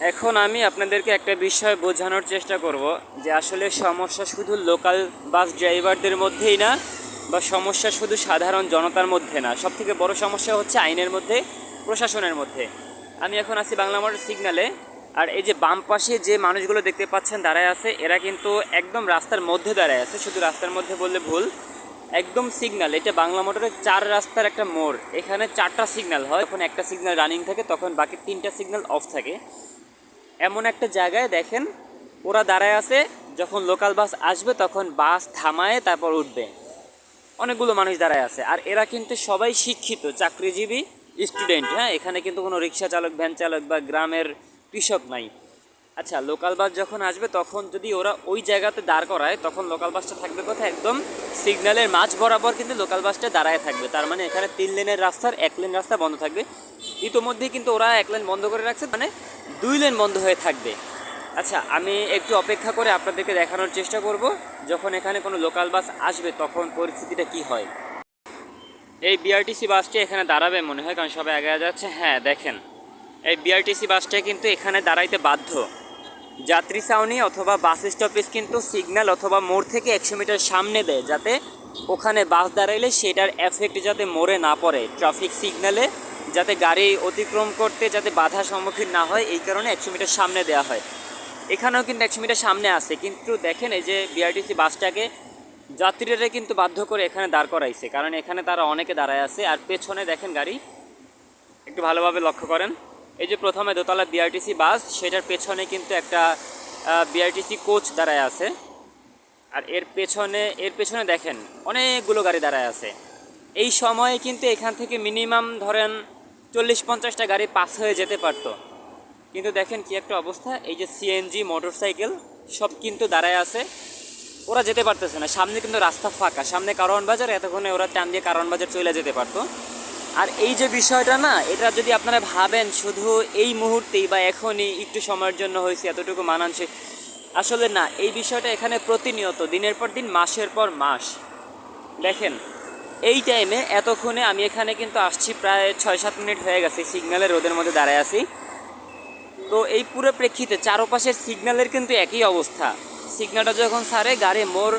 এখন আমি আপনাদেরকে একটা বিষয় বোঝানোর চেষ্টা করব যে আসলে সমস্যা শুধু লোকাল বাস ড্রাইভারদের মধ্যেই না, বা সমস্যা শুধু সাধারণ জনতার মধ্যে না সব থেকে বড় সমস্যা হচ্ছে আইনের মধ্যে, প্রশাসনের মধ্যে। আমি এখন আছি বাংলা মোটর সিগনালে, আর এই যে বাম পাশে যে মানুষগুলো দেখতে পাচ্ছেন দাঁড়ায় আছে, এরা কিন্তু একদম রাস্তার মধ্যে দাঁড়ায় আছে, শুধু রাস্তার মধ্যে বললে ভুল। একদম সিগন্যাল এটা বাংলা মোটরের চার রাস্তার একটা মোড়। এখানে চারটা সিগন্যাল হয়, যখন একটা সিগন্যাল রানিং থাকে, তখন বাকি তিনটা সিগন্যাল অফ থাকে। এমন একটা জায়গায় দেখেন, ওরা দাঁড়ায় আছে, যখন লোকাল বাস আসবে তখন বাস থামায়, তারপর উঠবে। অনেকগুলো মানুষ দাঁড়ায় আছে, আর এরা কিন্তু সবাই শিক্ষিত, চাকরিজীবী স্টুডেন্ট হ্যাঁ? এখানে কিন্তু কোনো রিক্সা চালক ভ্যান চালক বা গ্রামের কৃষক নাই। আচ্ছা লোকাল বাস যখন আসবে, তখন যদি ওরা ওই জায়গাতে দাঁড় করায়, তখন লোকাল বাসটা থাকবে কোথায়? একদম সিগন্যালের মাঝ বরাবর কিন্তু লোকাল বাসটা দাঁড়ায় থাকবে। তার মানে এখানে তিন লেনের রাস্তার এক লেন রাস্তা বন্ধ থাকবে। ইতোমধ্যেই কিন্তু ওরা এক লেন বন্ধ করে রাখছে মানে দুই লেন বন্ধ হয়ে থাকবে। আচ্ছা আমি একটু অপেক্ষা করে আপনাদেরকে দেখানোর চেষ্টা করব, যখন এখানে কোনো লোকাল বাস আসবে, তখন পরিস্থিতিটা কি হয়। এই বিআরটিসি বাসটি এখানে দাঁড়াবে মনে হয়, কারণ সবাই আগে যাচ্ছে। হ্যাঁ দেখেন। এই বিআরটিসি বাসটা কিন্তু এখানে দাঁড়াইতে বাধ্য। যাত্রী ছাউনি অথবা বাস স্টপেজ কিন্তু সিগন্যাল অথবা মোড় থেকে একশো মিটার সামনে দেয়, যাতে ওখানে বাস দাঁড়াইলে সেটার এফেক্ট যাতে মোড়ে না পড়ে। ট্রাফিক সিগন্যালে যাতে গাড়ি অতিক্রম করতে যাতে বাধার সম্মুখীন না হয়, এই কারণে একশো মিটার সামনে দেওয়া হয়। এখানেও কিন্তু একশো মিটার সামনে আছে, কিন্তু দেখেন এই যে বিআরটিসি বাসটাকে যাত্রীরা কিন্তু বাধ্য করে এখানে দাঁড় করাইছে, কারণ এখানে তারা অনেকে দাঁড়ায় আছে। আর পেছনে দেখেন গাড়ি, একটু ভালোভাবে লক্ষ্য করেন। এই যে প্রথমে দোতলা বিআরটিসি বাস, সেটার পেছনে কিন্তু একটা বিআরটিসি কোচ দাঁড়ায় আছে। আর এর পেছনে এর পেছনে দেখেন, অনেকগুলো গাড়ি দাঁড়ায় আছে। এই সময়ে কিন্তু এখান থেকে মিনিমাম ধরেন চল্লিশ পঞ্চাশটা গাড়ি পাস হয়ে যেতে পারতো। কিন্তু দেখেন কি একটা অবস্থা, এই যে সিএনজি মোটরসাইকেল, সব কিন্তু দাঁড়ায় আছে। ওরা যেতে পারতেছে না, সামনে কিন্তু রাস্তা ফাঁকা। সামনে কারওয়ান বাজার, এতক্ষণে ওরা টান দিয়ে কারওয়ান বাজার চলে যেতে পারতো। আর এই যে বিষয়টা না, এটা যদি আপনারা ভাবেন শুধু এই মুহূর্তেই বা এখনই একটু সময়ের জন্য হয়েছে, এতটুকু মানানসই, আসলে না, এই বিষয়টা এখানে প্রতিনিয়ত, দিনের পর দিন, মাসের পর মাস। দেখেন, এই টাইমে এতক্ষণে আমি এখানে কিন্তু আসছি প্রায় ছয় সাত মিনিট হয়ে গেছে সিগন্যালের রোদের মধ্যে দাঁড়ায় আছি। তো এই পুরো প্রেক্ষিতে চারপাশের সিগন্যালের কিন্তু একই অবস্থা। সিগন্যালটা যখন সারে, গাড়ি মোড়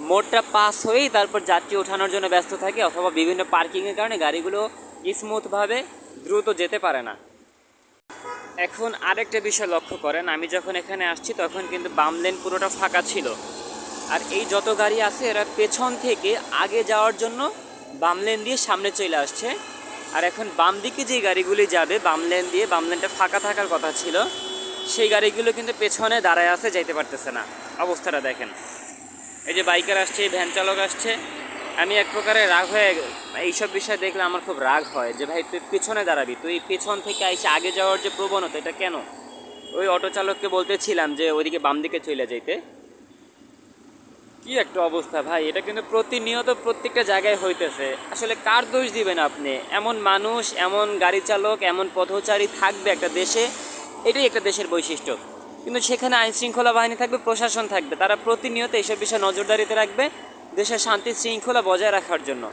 মোড়টা পাস হয়েই তারপর যাত্রী ওঠানোর জন্য ব্যস্ত থাকে অথবা বিভিন্ন পার্কিংয়ের কারণে গাড়িগুলো স্মুথভাবে দ্রুত যেতে পারে না। এখন আরেকটা বিষয় লক্ষ্য করেন, আমি যখন এখানে আসছি তখন কিন্তু বাম লেন পুরোটা ফাঁকা ছিল। আর এই যত গাড়ি আছে এরা পেছন থেকে আগে যাওয়ার জন্য বাম লেন দিয়ে সামনে চলে আসছে। আর এখন বাম দিকে যে গাড়িগুলি যাবে, বাম লেন দিয়ে বাম লেনটা ফাঁকা থাকার কথা ছিল, সেই গাড়িগুলো কিন্তু পেছনে দাঁড়ায় আছে, যাইতে পারতেছে না। অবস্থাটা দেখেন। এই যে বাইকার আসছে, ভ্যান চালক আসছে। আমি এক প্রকারে রাগ হয়ে এইসব বিষয় দেখলে আমার খুব রাগ হয় যে, ভাই, তুই পিছনে দাঁড়াবি, তুই পিছন থেকে এসে আগে যাওয়ার যে প্রবণতা, এটা কেন? ওই অটো চালককে বলতেছিলাম যে, ওইদিকে বাম দিকে চলে যাইতে। কি একটা অবস্থা, ভাই, এটা কিন্তু প্রতিনিয়ত প্রত্যেকটা জায়গায় হইতেছে। আসলে কার দোষ দিবেন আপনি? এমন মানুষ, এমন গাড়ি চালক, এমন পথচারী থাকবে একটা দেশে? এটাই একটা দেশের বৈশিষ্ট্য। কিন্তু সেখানে আইন শৃঙ্খলা বাহিনী থাকবে, প্রশাসন থাকবে। তারা প্রতিনিয়ত এইসব বিষয়ে নজরদারিতে রাখবে দেশের শান্তি শৃঙ্খলা বজায় রাখার জন্য।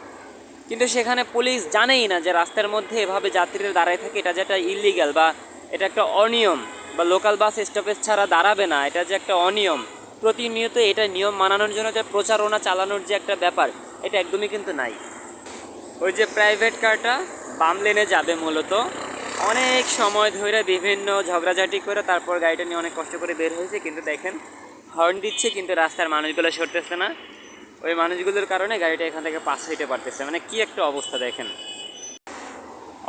কিন্তু সেখানে পুলিশ জানেই না যে রাস্তার মধ্যে এভাবে যাত্রীরা দাঁড়ায় থাকে, এটা যে একটা ইলিগাল বা এটা একটা অনিয়ম বা লোকাল বাস স্টপেজ ছাড়া দাঁড়াবে না, এটা যে একটা অনিয়ম। প্রতিনিয়ত এটা নিয়ম মানানোর জন্য যে প্রচারণা চালানোর যে একটা ব্যাপার, এটা একদমই কিন্তু নাই। ওই যে প্রাইভেট কারটা বাম লেনে যাবে মূলত। অনেক সময় ধরে বিভিন্ন ঝগড়াঝাটি করে তারপর গাড়িটা নিয়ে অনেক কষ্ট করে বের হয়েছে, কিন্তু দেখেন হর্ন দিচ্ছে, কিন্তু রাস্তার মানুষগুলো সরতেছে না। ওই মানুষগুলোর কারণে গাড়িটা এখান থেকে পাস হইতে পারতেছে মানে কি একটা অবস্থা দেখেন।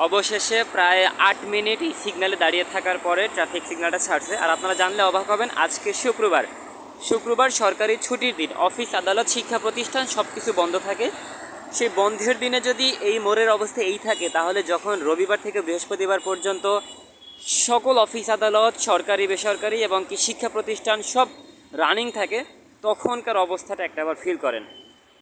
অবশেষে প্রায় আট মিনিট এই সিগন্যালে দাঁড়িয়ে থাকার পরে ট্রাফিক সিগন্যালটা ছাড়ছে। আর আপনারা জানলে অবাক হবেন, আজকে শুক্রবার। শুক্রবার সরকারি ছুটির দিন, অফিস, আদালত, শিক্ষা প্রতিষ্ঠান সব কিছু বন্ধ থাকে। সেই বন্ধের দিনে যদি এই মোড়ের অবস্থা এই থাকে, তাহলে যখন রবিবার থেকে বৃহস্পতিবার পর্যন্ত সকল অফিস আদালত, সরকারি, বেসরকারি এবং কি শিক্ষা প্রতিষ্ঠান সব রানিং থাকে, তখনকার অবস্থাটা একটাবার ফিল করেন।